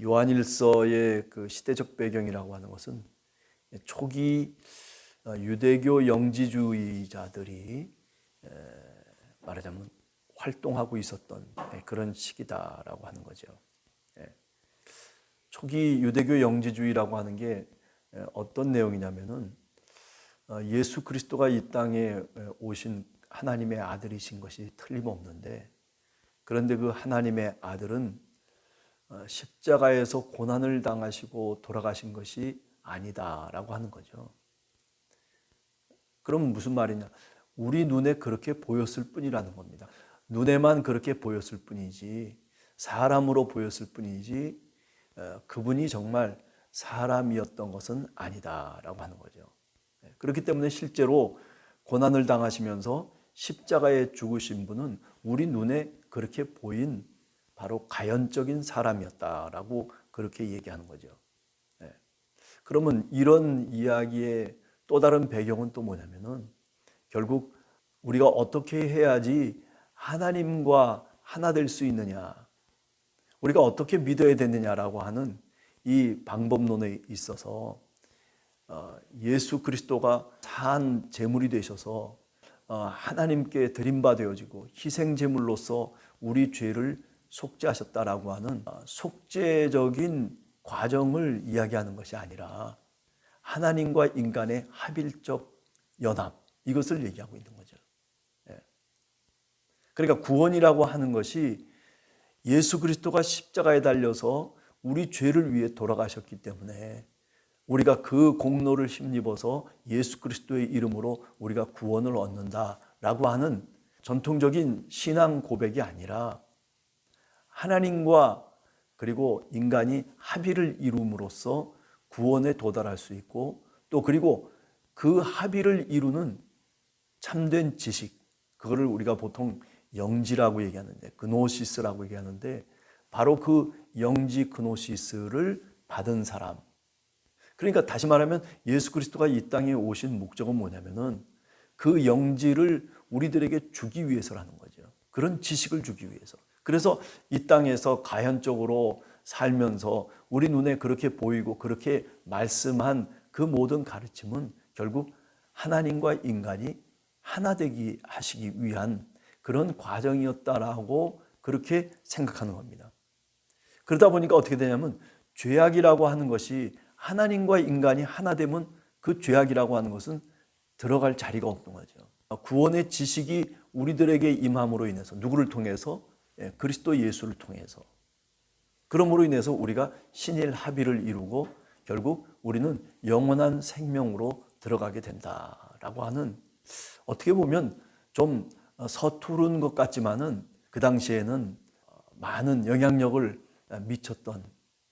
요한일서의 그 시대적 배경이라고 하는 것은 초기 어, 유대교 영지주의자들이 에, 말하자면 활동하고 있었던 예, 그런 시기다라고 하는 거죠. 예. 초기 유대교 영지주의라고 하는 게 에, 어떤 내용이냐면은 어, 예수 그리스도가 이 땅에 에, 오신 하나님의 아들이신 것이 틀림없는데 그런데 그 하나님의 아들은 어, 십자가에서 고난을 당하시고 돌아가신 것이 아니다라고 하는 거죠. 그럼 무슨 말이냐? 우리 눈에 그렇게 보였을 뿐이라는 겁니다. 눈에만 그렇게 보였을 뿐이지 사람으로 보였을 뿐이지 어, 그분이 정말 사람이었던 것은 아니다라고 하는 거죠. 네, 그렇기 때문에 실제로 고난을 당하시면서 십자가에 죽으신 분은 우리 눈에 그렇게 보인 바로 가연적인 사람이었다라고 그렇게 얘기하는 거죠. 네. 그러면 이런 이야기의 또 다른 배경은 또 뭐냐면은 결국 우리가 어떻게 해야지 하나님과 하나 될 수 있느냐, 우리가 어떻게 믿어야 되느냐라고 하는 이 방법론에 있어서 어, 예수 그리스도가 산 제물이 되셔서 어, 하나님께 드림바 되어지고 희생 제물로서 우리 죄를 속죄하셨다라고 하는 어, 속죄적인 과정을 이야기하는 것이 아니라 하나님과 인간의 합일적 연합 이것을 얘기하고 있는 거죠. 예. 그러니까 구원이라고 하는 것이 예수 그리스도가 십자가에 달려서 우리 죄를 위해 돌아가셨기 때문에 우리가 그 공로를 힘입어서 예수 그리스도의 이름으로 우리가 구원을 얻는다라고 하는 전통적인 신앙 고백이 아니라 하나님과 그리고 인간이 합의를 이룸으로써 구원에 도달할 수 있고 또 그리고 그 합의를 이루는 참된 지식 그거를 우리가 보통 영지라고 얘기하는데 그노시스라고 얘기하는데 바로 그 영지 그노시스를 받은 사람 그러니까 다시 말하면 예수 그리스도가 이 땅에 오신 목적은 뭐냐면은 그 영지를 우리들에게 주기 위해서라는 거죠. 그런 지식을 주기 위해서. 그래서 이 땅에서 가현적으로 살면서 우리 눈에 그렇게 보이고 그렇게 말씀한 그 모든 가르침은 결국 하나님과 인간이 하나 되기 하시기 위한 그런 과정이었다라고 그렇게 생각하는 겁니다. 그러다 보니까 어떻게 되냐면 죄악이라고 하는 것이 하나님과 인간이 하나 되면 그 죄악이라고 하는 것은 들어갈 자리가 없는 거죠. 구원의 지식이 우리들에게 임함으로 인해서 누구를 통해서 예, 그리스도 예수를 통해서 그러므로 인해서 우리가 신일 합의를 이루고 결국 우리는 영원한 생명으로 들어가게 된다라고 하는 어떻게 보면 좀 서투른 것 같지만은 그 당시에는 많은 영향력을 미쳤던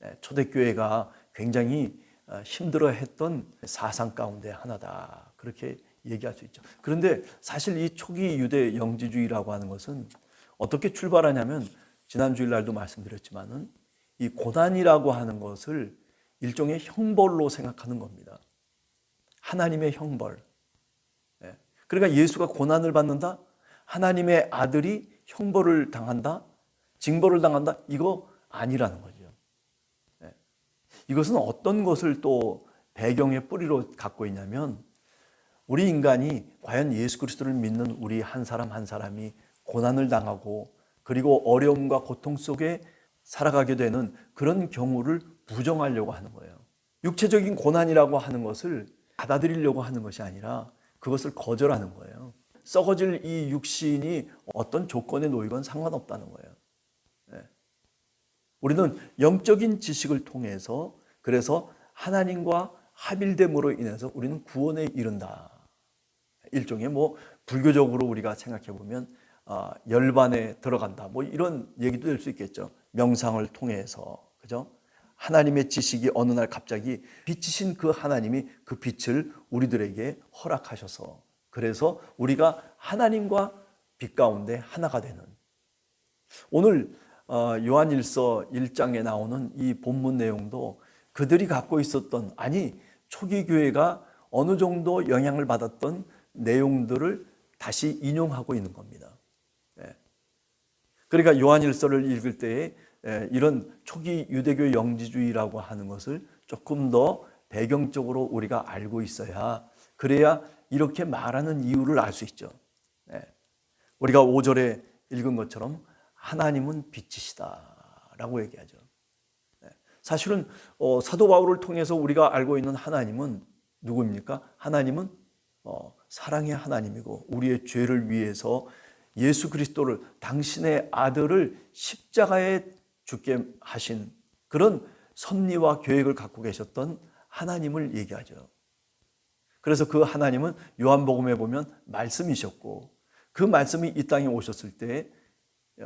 예, 초대교회가 굉장히 힘들어했던 사상 가운데 하나다 그렇게 얘기할 수 있죠. 그런데 사실 이 초기 유대 영지주의라고 하는 것은 어떻게 출발하냐면 지난 주일날도 말씀드렸지만은 이 고난이라고 하는 것을 일종의 형벌로 생각하는 겁니다. 하나님의 형벌. 예. 그러니까 예수가 고난을 받는다? 하나님의 아들이 형벌을 당한다? 징벌을 당한다? 이거 아니라는 거죠. 예. 이것은 어떤 것을 또 배경의 뿌리로 갖고 있냐면 우리 인간이 과연 예수 그리스도를 믿는 우리 한 사람 한 사람이 고난을 당하고 그리고 어려움과 고통 속에 살아가게 되는 그런 경우를 부정하려고 하는 거예요. 육체적인 고난이라고 하는 것을 받아들이려고 하는 것이 아니라 그것을 거절하는 거예요. 썩어질 이 육신이 어떤 조건에 놓이건 상관없다는 거예요. 네. 우리는 영적인 지식을 통해서 그래서 하나님과 합일됨으로 인해서 우리는 구원에 이른다. 일종의 뭐 불교적으로 우리가 생각해 보면 어, 열반에 들어간다. 뭐 이런 얘기도 될 수 있겠죠. 명상을 통해서 그죠? 하나님의 지식이 어느 날 갑자기 빛이신 그 하나님이 그 빛을 우리들에게 허락하셔서 그래서 우리가 하나님과 빛 가운데 하나가 되는 오늘 어, 요한일서 1장에 나오는 이 본문 내용도 그들이 갖고 있었던 아니 초기 교회가 어느 정도 영향을 받았던 내용들을 다시 인용하고 있는 겁니다. 네. 그러니까 요한일서를 읽을 때에 예, 이런 초기 유대교 영지주의라고 하는 것을 조금 더 배경적으로 우리가 알고 있어야 그래야 이렇게 말하는 이유를 알 수 있죠. 예. 우리가 5절에 읽은 것처럼 하나님은 빛이시다라고 얘기하죠. 예. 사실은 어, 사도 바울을 통해서 우리가 알고 있는 하나님은 누구입니까? 하나님은 어, 사랑의 하나님이고 우리의 죄를 위해서 예수 그리스도를 당신의 아들을 십자가에 죽게 하신 그런 섭리와 계획을 갖고 계셨던 하나님을 얘기하죠. 그래서 그 하나님은 요한복음에 보면 말씀이셨고 그 말씀이 이 땅에 오셨을 때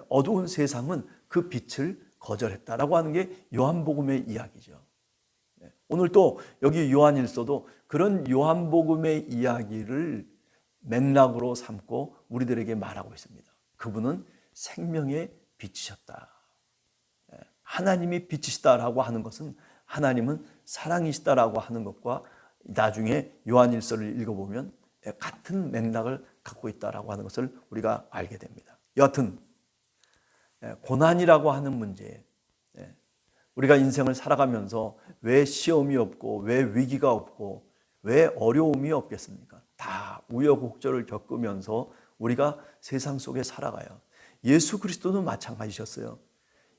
어두운 세상은 그 빛을 거절했다라고 하는 게 요한복음의 이야기죠. 네. 오늘 또 여기 요한일서도 그런 요한복음의 이야기를 맥락으로 삼고 우리들에게 말하고 있습니다. 그분은 생명의 빛이셨다. 네. 하나님이 빛이시다라고 하는 것은 하나님은 사랑이시다라고 하는 것과 나중에 요한일서를 읽어보면 같은 맥락을 갖고 있다라고 하는 것을 우리가 알게 됩니다. 여하튼 고난이라고 하는 문제, 우리가 인생을 살아가면서 왜 시험이 없고 왜 위기가 없고 왜 어려움이 없겠습니까? 다 우여곡절을 겪으면서 우리가 세상 속에 살아가요. 예수 그리스도는 마찬가지셨어요.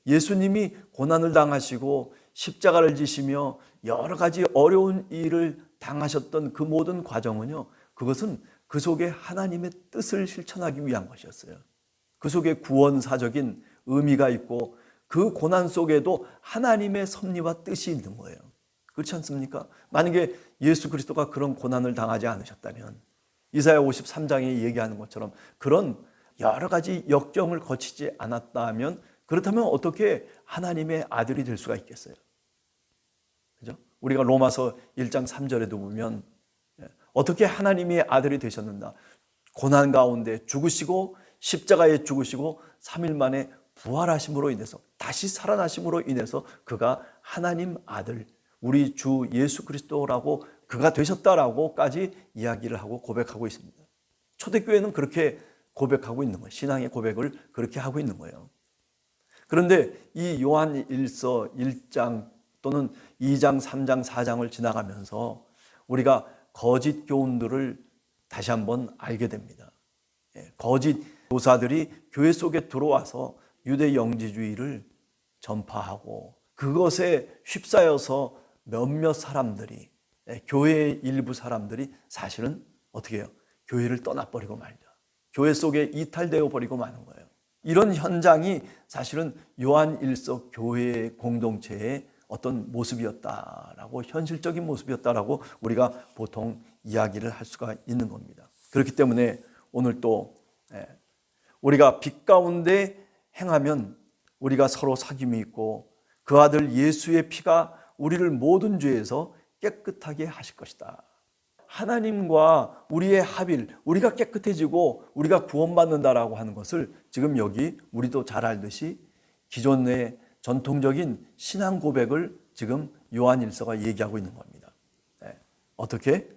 예수님이 고난을 당하시고 십자가를 지시며 여러 가지 어려운 일을 당하셨던 그 모든 과정은요, 그것은 그 속에 하나님의 뜻을 실천하기 위한 것이었어요. 그 속에 구원사적인 의미가 있고 그 고난 속에도 하나님의 섭리와 뜻이 있는 거예요. 그렇지 않습니까? 만약에 예수 그리스도가 그런 고난을 당하지 않으셨다면 이사야 53장에 얘기하는 것처럼 그런 여러 가지 역경을 거치지 않았다면 그렇다면 어떻게 하나님의 아들이 될 수가 있겠어요? 그죠? 우리가 로마서 1장 3절에도 보면 예, 어떻게 하나님의 아들이 되셨는가? 고난 가운데 죽으시고 십자가에 죽으시고 3일 만에 부활하심으로 인해서 다시 살아나심으로 인해서 그가 하나님 아들 우리 주 예수 그리스도라고 그가 되셨다라고까지 이야기를 하고 고백하고 있습니다. 초대교회는 그렇게 고백하고 있는 거예요. 신앙의 고백을 그렇게 하고 있는 거예요. 그런데 이 요한 1서 1장 또는 2장, 3장, 4장을 지나가면서 우리가 거짓 교훈들을 다시 한번 알게 됩니다. 예, 거짓 교사들이 교회 속에 들어와서 유대 영지주의를 전파하고 그것에 휩싸여서 몇몇 사람들이 예, 교회의 일부 사람들이 사실은 어떻게 해요? 교회를 떠나버리고 말죠. 교회 속에 이탈되어 버리고 마는 거예요. 이런 현장이 사실은 요한 일서 교회의 공동체의 어떤 모습이었다라고 현실적인 모습이었다라고 우리가 보통 이야기를 할 수가 있는 겁니다. 그렇기 때문에 오늘 또 예, 우리가 빛 가운데 행하면 우리가 서로 사귐이 있고 그 아들 예수의 피가 우리를 모든 죄에서 깨끗하게 하실 것이다. 하나님과 우리의 합일, 우리가 깨끗해지고 우리가 구원받는다라고 하는 것을 지금 여기 우리도 잘 알듯이 기존의 전통적인 신앙 고백을 지금 요한일서가 얘기하고 있는 겁니다. 네. 어떻게?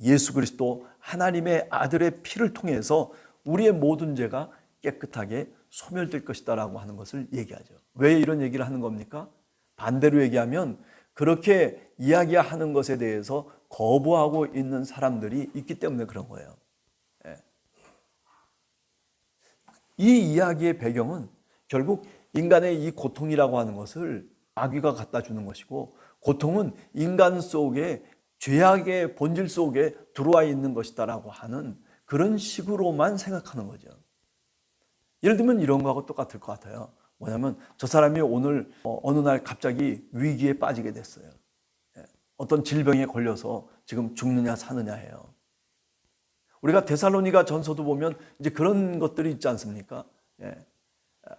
예수 그리스도 하나님의 아들의 피를 통해서 우리의 모든 죄가 깨끗하게 소멸될 것이다라고 하는 것을 얘기하죠. 왜 이런 얘기를 하는 겁니까? 반대로 얘기하면 그렇게 이야기하는 것에 대해서 거부하고 있는 사람들이 있기 때문에 그런 거예요. 예. 이 이야기의 배경은 결국 인간의 이 고통이라고 하는 것을 아귀가 갖다 주는 것이고 고통은 인간 속에 죄악의 본질 속에 들어와 있는 것이다라고 하는 그런 식으로만 생각하는 거죠. 예를 들면 이런 거하고 똑같을 것 같아요. 뭐냐면 저 사람이 오늘 어, 어느 날 갑자기 위기에 빠지게 됐어요. 예. 어떤 질병에 걸려서 지금 죽느냐 사느냐 해요. 우리가 데살로니가 전서도 보면 이제 그런 것들이 있지 않습니까? 예.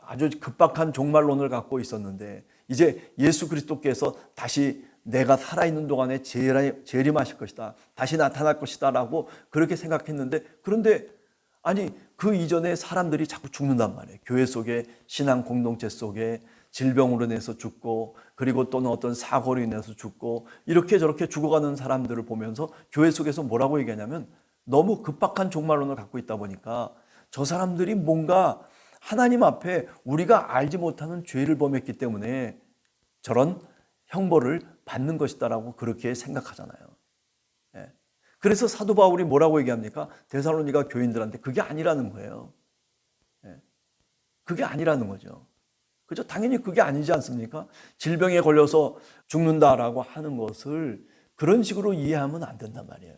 아주 급박한 종말론을 갖고 있었는데 이제 예수 그리스도께서 다시 내가 살아있는 동안에 재림하실 것이다. 다시 나타날 것이다 라고 그렇게 생각했는데 그런데 아니 그 이전에 사람들이 자꾸 죽는단 말이에요. 교회 속에 신앙 공동체 속에 질병으로 인해서 죽고 그리고 또는 어떤 사고로 인해서 죽고 이렇게 저렇게 죽어가는 사람들을 보면서 교회 속에서 뭐라고 얘기하냐면 너무 급박한 종말론을 갖고 있다 보니까 저 사람들이 뭔가 하나님 앞에 우리가 알지 못하는 죄를 범했기 때문에 저런 형벌을 받는 것이다라고 그렇게 생각하잖아요. 예. 그래서 사도 바울이 뭐라고 얘기합니까? 데살로니가 교인들한테 그게 아니라는 거예요. 예. 그게 아니라는 거죠. 그죠? 당연히 그게 아니지 않습니까? 질병에 걸려서 죽는다라고 하는 것을 그런 식으로 이해하면 안 된단 말이에요.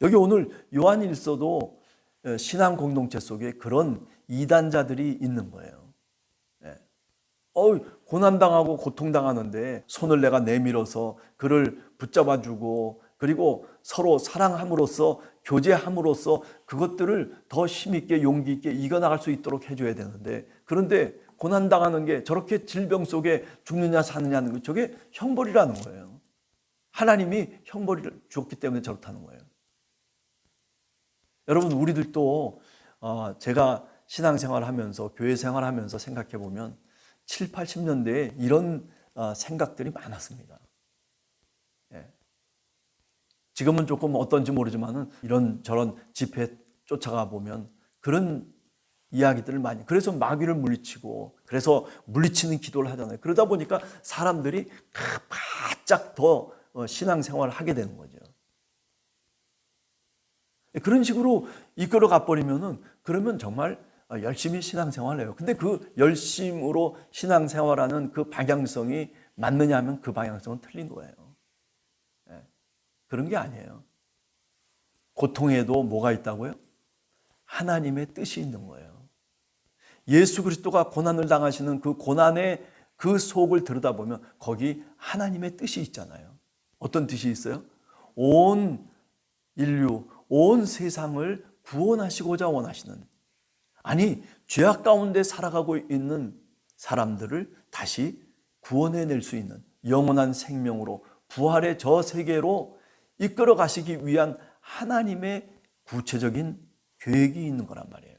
여기 오늘 요한일서도 어, 신앙 공동체 속에 그런 이단자들이 있는 거예요. 예. 어우, 고난당하고 고통당하는데 손을 내가 내밀어서 그를 붙잡아주고 그리고 서로 사랑함으로써 교제함으로써 그것들을 더 힘있게 용기 있게 이겨나갈 수 있도록 해줘야 되는데 그런데 고난당하는 게 저렇게 질병 속에 죽느냐 사느냐는 거 저게 형벌이라는 거예요. 하나님이 형벌을 주었기 때문에 저렇다는 거예요. 여러분 우리들도 어, 제가 신앙생활 하면서 교회 생활 하면서 생각해 보면 7, 80년대에 이런 어, 생각들이 많았습니다. 예. 지금은 조금 어떤지 모르지만은 이런 저런 집회 쫓아가 보면 그런 이야기들을 많이 그래서 마귀를 물리치고 그래서 물리치는 기도를 하잖아요. 그러다 보니까 사람들이 바짝 더 어, 신앙생활을 하게 되는 거죠. 그런 식으로 이끌어 가버리면은 그러면 정말 어, 열심히 신앙생활을 해요. 근데 그 열심으로 신앙생활하는 그 방향성이 맞느냐 하면 그 방향성은 틀린 거예요. 예. 그런 게 아니에요. 고통에도 뭐가 있다고요? 하나님의 뜻이 있는 거예요. 예수 그리스도가 고난을 당하시는 그 고난의 그 속을 들여다보면 거기 하나님의 뜻이 있잖아요. 어떤 뜻이 있어요? 온 인류, 온 세상을 구원하시고자 원하시는 아니 죄악 가운데 살아가고 있는 사람들을 다시 구원해낼 수 있는 영원한 생명으로 부활의 저 세계로 이끌어 가시기 위한 하나님의 구체적인 계획이 있는 거란 말이에요.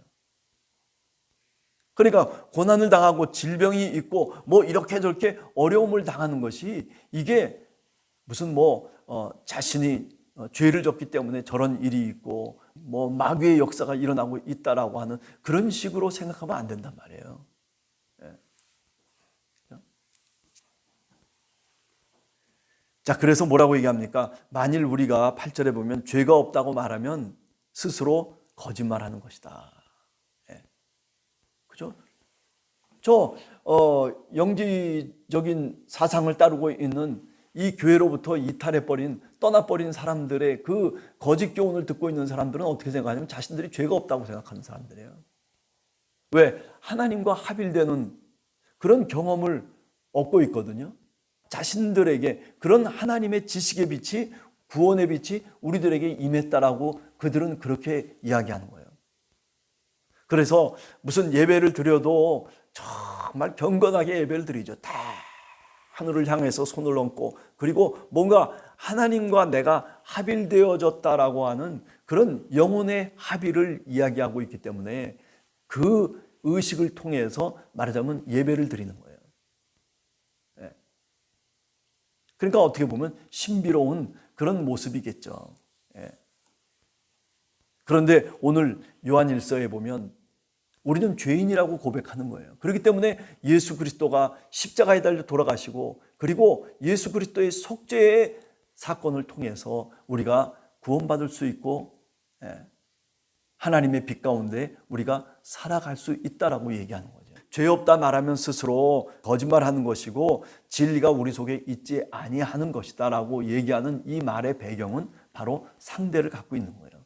그러니까 고난을 당하고 질병이 있고 뭐 이렇게 저렇게 어려움을 당하는 것이 이게 무슨 뭐 어, 자신이 어, 죄를 졌기 때문에 저런 일이 있고 뭐 마귀의 역사가 일어나고 있다라고 하는 그런 식으로 생각하면 안 된단 말이에요. 예. 자, 그래서 뭐라고 얘기합니까? 만일 우리가 8절에 보면 죄가 없다고 말하면 스스로 거짓말하는 것이다. 예. 그죠? 저 어, 영지적인 사상을 따르고 있는 이 교회로부터 이탈해버린 떠나버린 사람들의 그 거짓 교훈을 듣고 있는 사람들은 어떻게 생각하냐면 자신들이 죄가 없다고 생각하는 사람들이에요. 왜? 하나님과 합일되는 그런 경험을 얻고 있거든요. 자신들에게 그런 하나님의 지식의 빛이 구원의 빛이 우리들에게 임했다라고 그들은 그렇게 이야기하는 거예요. 그래서 무슨 예배를 드려도 정말 경건하게 예배를 드리죠. 다 하늘을 향해서 손을 얹고 그리고 뭔가 하나님과 내가 합일되어졌다라고 하는 그런 영혼의 합의를 이야기하고 있기 때문에 그 의식을 통해서 말하자면 예배를 드리는 거예요. 예. 그러니까 어떻게 보면 신비로운 그런 모습이겠죠. 예. 그런데 오늘 요한일서에 보면 우리는 죄인이라고 고백하는 거예요. 그렇기 때문에 예수 그리스도가 십자가에 달려 돌아가시고 그리고 예수 그리스도의 속죄의 사건을 통해서 우리가 구원받을 수 있고 예, 하나님의 빛 가운데 우리가 살아갈 수 있다라고 얘기하는 거죠. 죄 없다 말하면 스스로 거짓말하는 것이고 진리가 우리 속에 있지 아니하는 것이다라고 얘기하는 이 말의 배경은 바로 상대를 갖고 있는 거예요.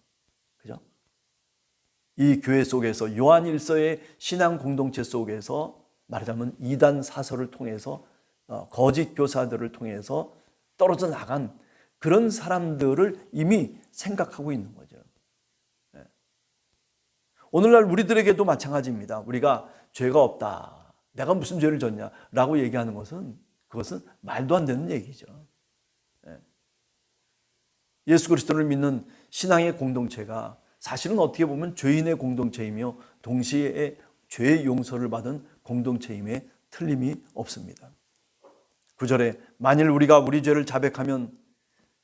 이 교회 속에서 요한 일서의 신앙 공동체 속에서 말하자면 이단 사설을 통해서 어, 거짓 교사들을 통해서 떨어져 나간 그런 사람들을 이미 생각하고 있는 거죠. 예. 오늘날 우리들에게도 마찬가지입니다. 우리가 죄가 없다. 내가 무슨 죄를 졌냐? 라고 얘기하는 것은 그것은 말도 안 되는 얘기죠. 예. 예수 그리스도를 믿는 신앙의 공동체가 사실은 어떻게 보면 죄인의 공동체이며 동시에 죄의 용서를 받은 공동체임에 틀림이 없습니다. 9절에 만일 우리가 우리 죄를 자백하면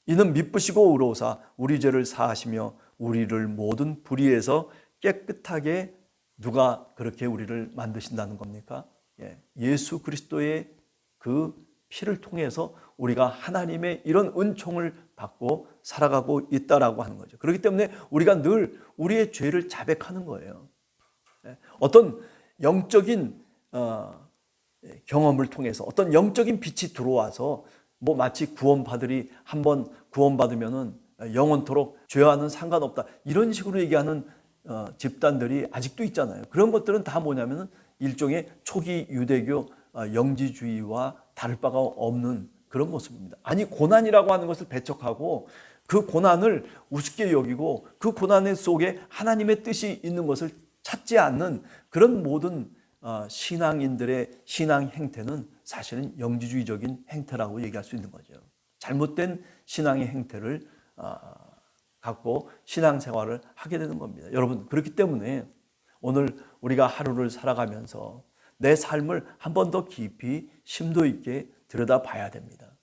이는 미쁘시고 의로우사 우리 죄를 사하시며 우리를 모든 불의에서 깨끗하게 누가 그렇게 우리를 만드신다는 겁니까? 예, 예수 그리스도의 그 피를 통해서 우리가 하나님의 이런 은총을 받고 살아가고 있다라고 하는 거죠. 그렇기 때문에 우리가 늘 우리의 죄를 자백하는 거예요. 예, 어떤 영적인 어, 예, 경험을 통해서 어떤 영적인 빛이 들어와서 뭐 마치 구원받으리 한번 구원받으면은 영원토록 죄와는 상관없다 이런 식으로 얘기하는 어, 집단들이 아직도 있잖아요. 그런 것들은 다 뭐냐면은 일종의 초기 유대교 어, 영지주의와 다를 바가 없는 그런 모습입니다. 아니 고난이라고 하는 것을 배척하고 그 고난을 우습게 여기고 그 고난 속에 하나님의 뜻이 있는 것을 찾지 않는 그런 모든 어, 신앙인들의 신앙 행태는 사실은 영지주의적인 행태라고 얘기할 수 있는 거죠. 잘못된 신앙의 행태를 어, 갖고 신앙생활을 하게 되는 겁니다. 여러분 그렇기 때문에 오늘 우리가 하루를 살아가면서 내 삶을 한 번 더 깊이 심도 있게 들여다봐야 됩니다.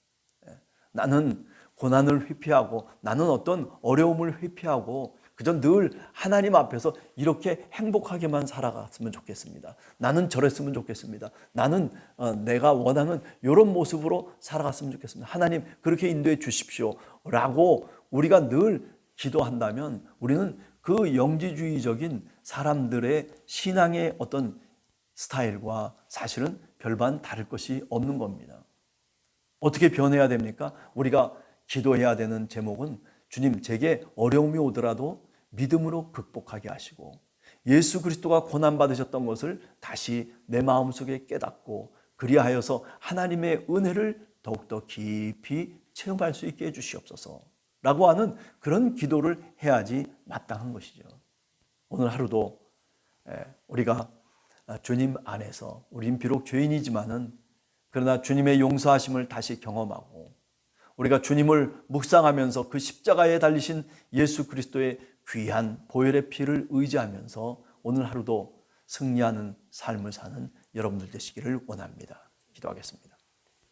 예. 나는 고난을 회피하고 나는 어떤 어려움을 회피하고 그저 늘 하나님 앞에서 이렇게 행복하게만 살아갔으면 좋겠습니다. 나는 저랬으면 좋겠습니다. 나는 어, 내가 원하는 이런 모습으로 살아갔으면 좋겠습니다. 하나님 그렇게 인도해 주십시오 라고 우리가 늘 기도한다면 우리는 그 영지주의적인 사람들의 신앙의 어떤 스타일과 사실은 별반 다를 것이 없는 겁니다. 어떻게 변해야 됩니까? 우리가 기도해야 되는 제목은 주님 제게 어려움이 오더라도 믿음으로 극복하게 하시고 예수 그리스도가 고난 받으셨던 것을 다시 내 마음속에 깨닫고 그리하여서 하나님의 은혜를 더욱더 깊이 체험할 수 있게 해 주시옵소서. 라고 하는 그런 기도를 해야지 마땅한 것이죠. 오늘 하루도 우리가 주님 안에서 우린 비록 죄인이지만은 그러나 주님의 용서하심을 다시 경험하고 우리가 주님을 묵상하면서 그 십자가에 달리신 예수 그리스도의 귀한 보혈의 피를 의지하면서 오늘 하루도 승리하는 삶을 사는 여러분들 되시기를 원합니다. 기도하겠습니다.